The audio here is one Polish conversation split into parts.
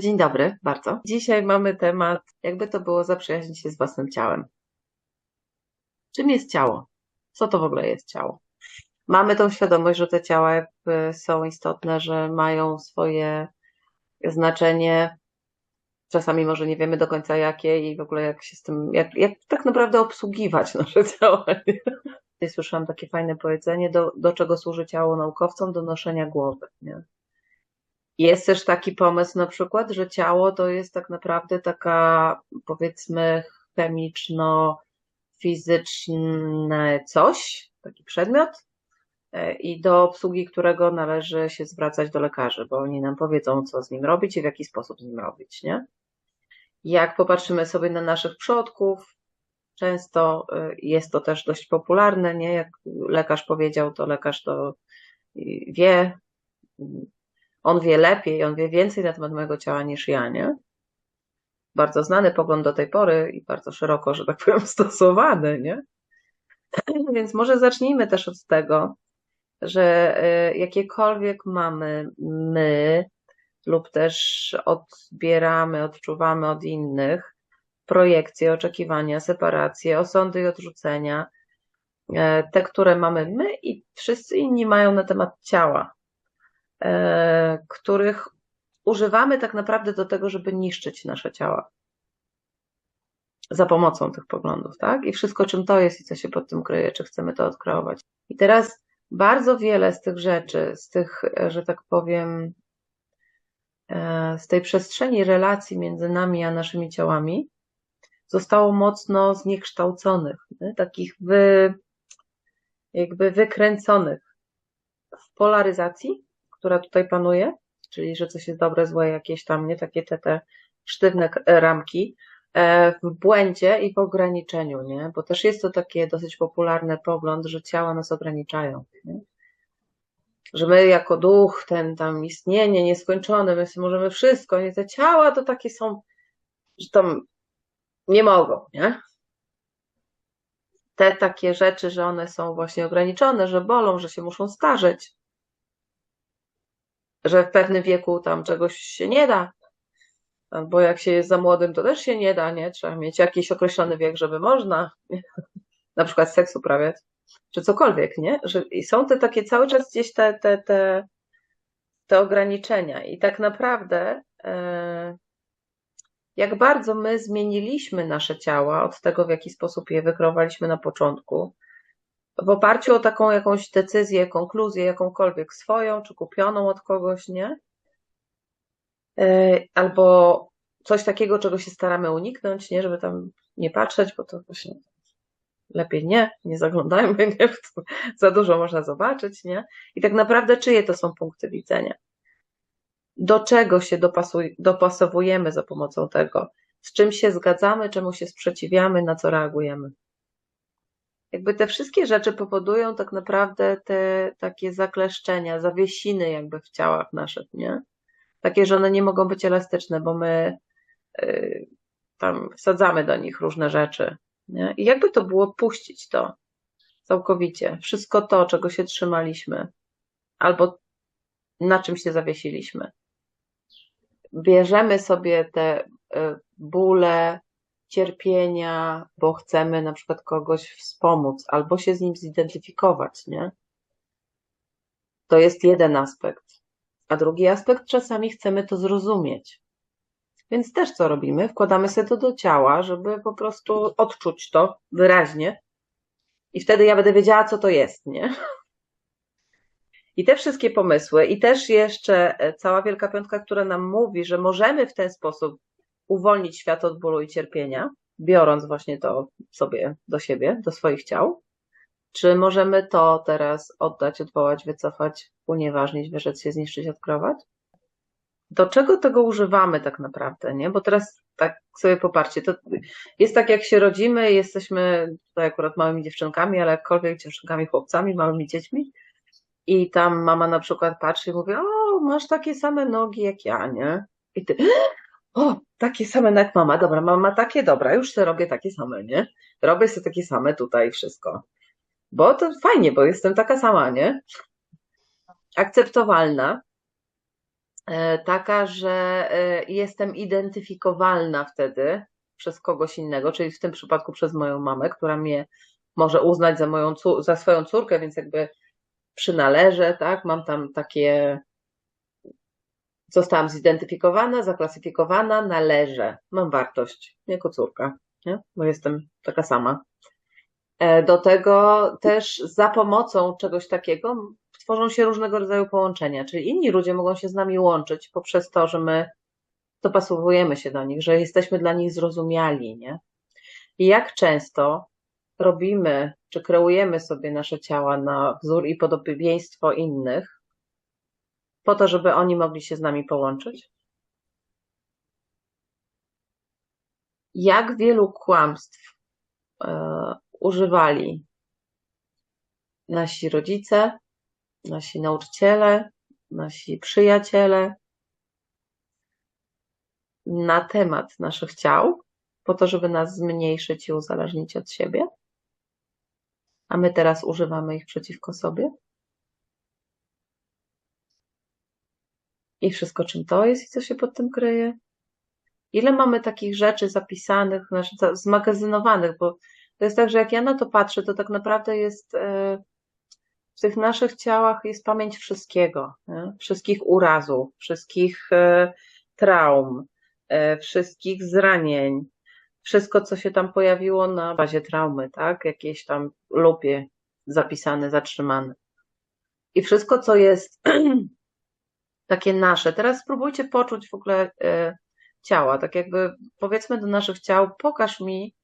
Dzień dobry, bardzo. Dzisiaj mamy temat, jakby to było zaprzyjaźnić się z własnym ciałem. Czym jest ciało? Co to w ogóle jest ciało? Mamy tą świadomość, że te ciała są istotne, że mają swoje znaczenie. Czasami może nie wiemy do końca jakie i w ogóle jak się z tym, jak, jak tak naprawdę obsługiwać nasze ciało. Słyszałam takie fajne powiedzenie, do, do czego służy ciało naukowcom? Do noszenia głowy. Nie? Jest też taki pomysł na przykład, że ciało to jest tak naprawdę taka powiedzmy chemiczno-fizyczne coś, taki przedmiot e, i do obsługi którego należy się zwracać do lekarzy, bo oni nam powiedzą, co z nim robić i w jaki sposób z nim robić, nie? Jak popatrzymy sobie na naszych przodków, często e, jest to też dość popularne, nie? Jak lekarz powiedział, to lekarz to wie, on wie lepiej, on wie więcej na temat mojego ciała niż ja, nie? Bardzo znany pogląd do tej pory i bardzo szeroko, że tak powiem, stosowany, nie? Więc może zacznijmy też od tego, że y, jakiekolwiek mamy my lub też odbieramy, odczuwamy od innych projekcje, oczekiwania, separacje, osądy i odrzucenia, e, te, które mamy my i wszyscy inni mają na temat ciała, których używamy tak naprawdę do tego, żeby niszczyć nasze ciała. Za pomocą tych poglądów, tak? I wszystko, czym to jest i co się pod tym kryje, czy chcemy to odkreować. I teraz bardzo wiele z tych rzeczy, z tych, że tak powiem, e, z tej przestrzeni relacji między nami a naszymi ciałami zostało mocno zniekształconych, nie? takich wy, jakby wykręconych w polaryzacji która tutaj panuje, czyli że coś jest dobre, złe, jakieś tam, nie takie te, te sztywne ramki, e, w błędzie i w ograniczeniu, nie? Bo też jest to takie dosyć popularny pogląd, że ciała nas ograniczają, nie? Że my jako duch, ten tam istnienie nieskończone, my możemy wszystko, nie? Te ciała to takie są, że tam nie mogą, nie? Te takie rzeczy, że one są właśnie ograniczone, że bolą, że się muszą starzeć, że w pewnym wieku tam czegoś się nie da, bo jak się jest za młodym, to też się nie da, nie? Trzeba mieć jakiś określony wiek, żeby można na przykład seks uprawiać, czy cokolwiek, nie? Że i są te takie cały czas gdzieś te, te, te, te ograniczenia i tak naprawdę e, jak bardzo my zmieniliśmy nasze ciała od tego, w jaki sposób je wykreowaliśmy na początku, w oparciu o taką jakąś decyzję, konkluzję, jakąkolwiek swoją, czy kupioną od kogoś, nie? E, albo coś takiego, czego się staramy uniknąć, nie? Żeby tam nie patrzeć, bo to właśnie lepiej nie, nie zaglądajmy, nie? Za dużo można zobaczyć, nie? I tak naprawdę czyje to są punkty widzenia? Do czego się dopasuj, dopasowujemy za pomocą tego? Z czym się zgadzamy, czemu się sprzeciwiamy, na co reagujemy? Jakby te wszystkie rzeczy powodują tak naprawdę te takie zakleszczenia, zawiesiny jakby w ciałach naszych, nie? Takie, że one nie mogą być elastyczne, bo my y, tam wsadzamy do nich różne rzeczy, nie? I jakby to było puścić to całkowicie, wszystko to, czego się trzymaliśmy, albo na czym się zawiesiliśmy. Bierzemy sobie te y, bóle, cierpienia, bo chcemy na przykład kogoś wspomóc albo się z nim zidentyfikować, nie? To jest jeden aspekt. A drugi aspekt, czasami chcemy to zrozumieć. Więc też co robimy? Wkładamy sobie to do ciała, żeby po prostu odczuć to wyraźnie. I wtedy ja będę wiedziała, co to jest, nie? I te wszystkie pomysły, i też jeszcze cała Wielka Piątka, która nam mówi, że możemy w ten sposób uwolnić świat od bólu i cierpienia, biorąc właśnie to sobie do siebie, do swoich ciał? Czy możemy to teraz oddać, odwołać, wycofać, unieważnić, wyrzec się, zniszczyć, odkrować? Do czego tego używamy tak naprawdę, nie? Bo teraz tak sobie popatrzcie, to jest tak jak się rodzimy, jesteśmy tutaj akurat małymi dziewczynkami, ale jakkolwiek dziewczynkami, chłopcami, małymi dziećmi i tam mama na przykład patrzy i mówi, o, masz takie same nogi jak ja, nie? I ty, o, takie same jak mama, dobra, mama takie, dobra, już sobie robię takie same, nie? Robię sobie takie same tutaj wszystko. Bo to fajnie, bo jestem taka sama, nie? Akceptowalna. e, taka, że e, jestem identyfikowalna wtedy przez kogoś innego, czyli w tym przypadku przez moją mamę, która mnie może uznać za, moją, za swoją córkę, więc jakby przynależę, tak? Mam tam takie. Zostałam zidentyfikowana, zaklasyfikowana, należę, mam wartość jako córka, nie? bo jestem taka sama. E, do tego też za pomocą czegoś takiego tworzą się różnego rodzaju połączenia, czyli inni ludzie mogą się z nami łączyć poprzez to, że my dopasowujemy się do nich, że jesteśmy dla nich zrozumiali, nie? I jak często robimy, czy kreujemy sobie nasze ciała na wzór i podobieństwo innych, po to, żeby oni mogli się z nami połączyć? Jak wielu kłamstw e, używali nasi rodzice, nasi nauczyciele, nasi przyjaciele na temat naszych ciał, po to, żeby nas zmniejszyć i uzależnić od siebie? A my teraz używamy ich przeciwko sobie? I wszystko, czym to jest i co się pod tym kryje? Ile mamy takich rzeczy zapisanych, znaczy zmagazynowanych, bo to jest tak, że jak ja na to patrzę, to tak naprawdę jest e, w tych naszych ciałach jest pamięć wszystkiego, nie? wszystkich urazów, wszystkich e, traum, e, wszystkich zranień, wszystko, co się tam pojawiło na bazie traumy, tak? Jakieś tam lupie zapisane, zatrzymane. I wszystko, co jest takie nasze. Teraz spróbujcie poczuć w ogóle ciała, tak jakby powiedzmy do naszych ciał, pokaż mi,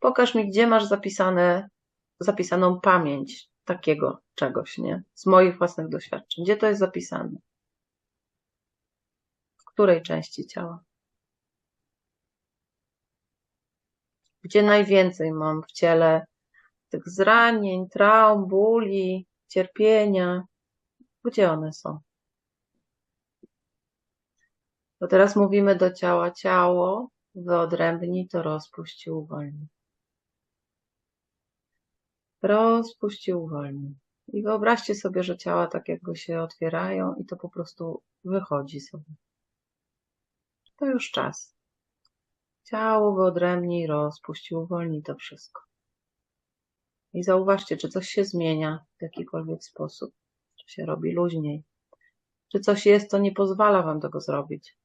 pokaż mi, gdzie masz zapisane, zapisaną pamięć takiego czegoś, nie? Z moich własnych doświadczeń. Gdzie to jest zapisane? W której części ciała? Gdzie najwięcej mam w ciele tych zranień, traum, bóli, cierpienia? Gdzie one są? Bo teraz mówimy do ciała ciało, wyodrębnij to rozpuść i uwolnij. Rozpuść i. I wyobraźcie sobie, że ciała tak jakby się otwierają i to po prostu wychodzi sobie. To już czas. Ciało wyodrębnij, rozpuść i to wszystko. I zauważcie, czy coś się zmienia w jakikolwiek sposób, czy się robi luźniej, czy coś jest, co nie pozwala wam tego zrobić.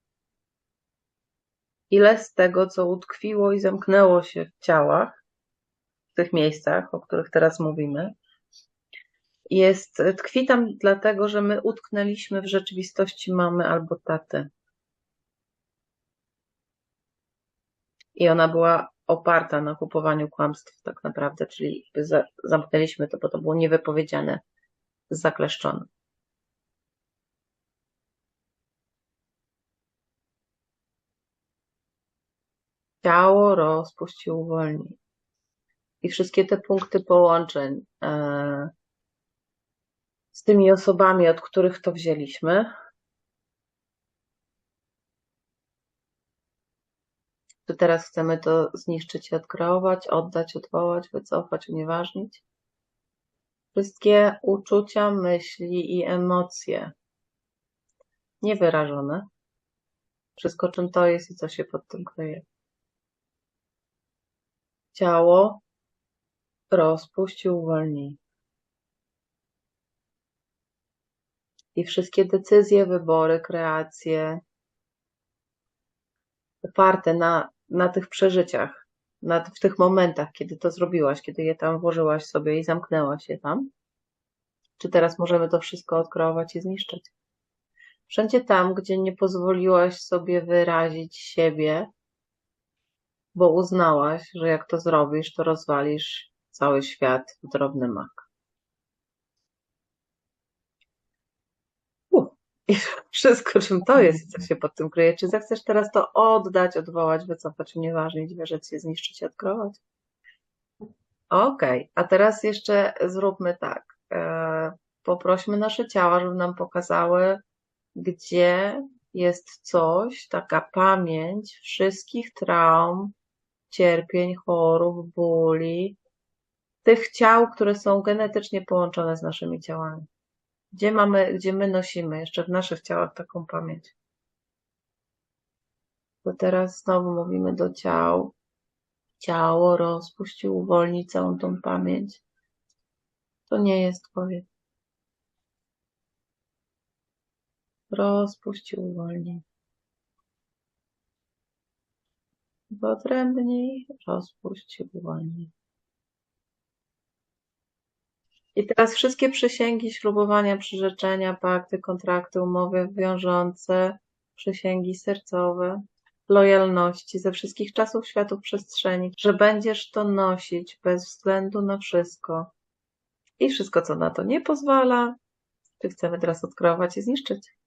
Ile z tego, co utkwiło i zamknęło się w ciałach, w tych miejscach, o których teraz mówimy, jest, tkwi tam dlatego, że my utknęliśmy w rzeczywistości mamy albo taty. I ona była oparta na kupowaniu kłamstw tak naprawdę, czyli zamknęliśmy to, bo to było niewypowiedziane, zakleszczone. Ciało rozpuść i uwolnij i wszystkie te punkty połączeń e, z tymi osobami, od których to wzięliśmy. Czy teraz chcemy to zniszczyć i odkreować, oddać, odwołać, wycofać, unieważnić? Wszystkie uczucia, myśli i emocje niewyrażone. Wszystko, czym to jest i co się pod tym kryje. Ciało, Rozpuść i uwolnij. I wszystkie decyzje, wybory, kreacje oparte na, na tych przeżyciach, na, w tych momentach, kiedy to zrobiłaś, kiedy je tam włożyłaś sobie i zamknęłaś je tam, czy teraz możemy to wszystko odkreować i zniszczyć? Wszędzie tam, gdzie nie pozwoliłaś sobie wyrazić siebie, bo uznałaś, że jak to zrobisz, to rozwalisz cały świat w drobny mak. I wszystko, czym to jest, co się pod tym kryje. Czy zechcesz teraz to oddać, odwołać, wycofać, unieważnić, wierzyć się, zniszczyć, odkrować? Okej, okay. a teraz jeszcze zróbmy tak. E, poprośmy nasze ciała, żeby nam pokazały, gdzie jest coś, taka pamięć wszystkich traum, cierpień, chorób, bóli, tych ciał, które są genetycznie połączone z naszymi ciałami. Gdzie mamy, gdzie my nosimy jeszcze w naszych ciałach taką pamięć? Bo teraz znowu mówimy do ciał. Ciało rozpuść i uwolni całą tą pamięć. To nie jest powiedz. Rozpuść i uwolnij. Wyodrębnij, rozpuść uwolnij. I teraz wszystkie przysięgi, ślubowania, przyrzeczenia, pakty, kontrakty, umowy wiążące, przysięgi sercowe, lojalności ze wszystkich czasów, światów, przestrzeni, że będziesz to nosić bez względu na wszystko. I wszystko, co na to nie pozwala, czy chcemy teraz odkreować i zniszczyć.